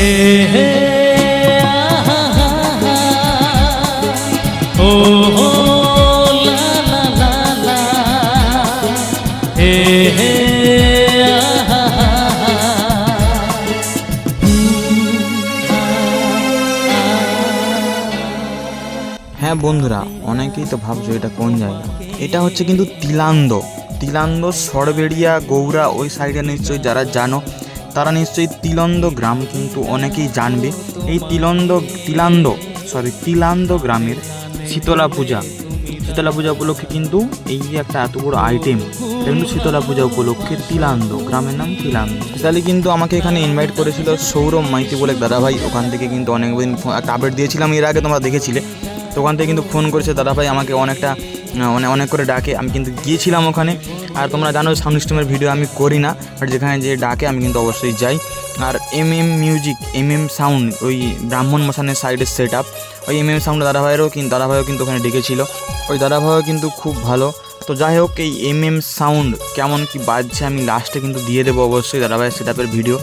হ্যাঁ বন্ধুরা, অনেকেই তো ভাবছ এটা কোন জায়গা? এটা হচ্ছে কিন্তু তিলান্দ। তিলান্দ, সরবেড়িয়া গৌড়া ওই সাইডে নিশ্চয়ই যারা জানো তারা নিশ্চয়ই তিলন্দ গ্রাম কিন্তু অনেকেই জানবে। এই তিলন্দ, তিলান্দ সরি তিলান্দ গ্রামের শীতলা পূজা। শীতলা পূজা উপলক্ষে কিন্তু এই যে একটা এত বড় আইটেম কিন্তু শীতলা পূজা উপলক্ষে তিলান্দ, গ্রামের নাম তিলান্দ। তাহলে কিন্তু আমাকে এখানে ইনভাইট করেছিল সৌরভ মাইতি বলে এক দাদাভাই, ওখান থেকে কিন্তু অনেকদিন একটা আপডেট দিয়েছিলাম, এর আগে তোমরা দেখেছিলে। তো ওখান থেকে কিন্তু ফোন করেছে, দাদাভাই আমাকে অনেকটা মানে অনেক করে ডাকে। আমি কিন্তু গিয়েছিলাম ওখানে। আর তোমরা জানো সাউন্ড ভিডিও আমি করি না বাট যেখানে যে ডাকে, আমি কিন্তু অবশ্যই যাই। আর M M music M M sound ওই ব্রাহ্মণ মশানের সাইডের সেট আপ ওই এম এম সাউন্ড দাদাভাইয়েরও কিন্তু দাদাভাইও কিন্তু ওখানে ডেকেছিল। ওই দাদাভাইও কিন্তু খুব ভালো। তো যাই হোক, এই এম এম সাউন্ড কেমন কি বাজছে, আমি লাস্টে কিন্তু দিয়ে দেবো অবশ্যই দাদাভাইয়ের সেট আপের ভিডিও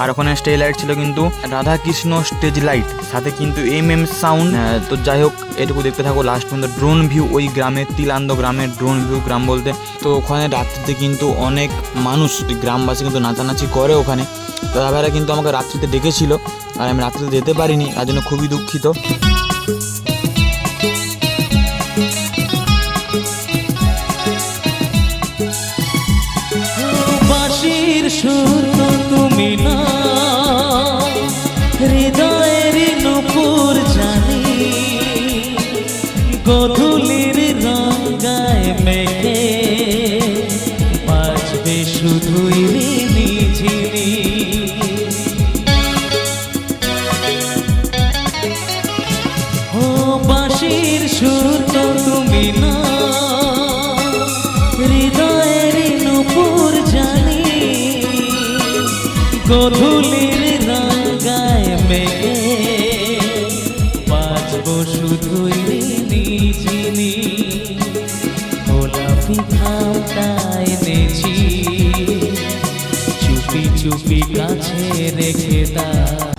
আর ওখানে স্টেজ লাইট ছিল কিন্তু রাধাকৃষ্ণ স্টেজ লাইট সাথে কিন্তু এম এম সাউন্ড তো যাই হোক, এটুকু দেখতে থাকো লাস্ট পর্যন্ত ড্রোন ভিউ ওই গ্রামের, তিলান্দ গ্রামের ড্রোন ভিউ গ্রাম বলতে। তো ওখানে রাত্রিতে কিন্তু অনেক মানুষ গ্রামবাসী কিন্তু নাচানাচি করে ওখানে। তো দাদাভাইরা কিন্তু আমাকে রাত্রিতে ডেকেছিল, আর আমি রাত্রিতে যেতে পারিনি, তার জন্য খুবই দুঃখিত। বাঁশির তো তুমি না হৃদয়ের নুপুর জানি গধূলির রঙ্গায় মেঘে বাজব শুধুই নিজিনি গোলাপি খামটা এনেছি চুপি চুপি কাছে রেখে দা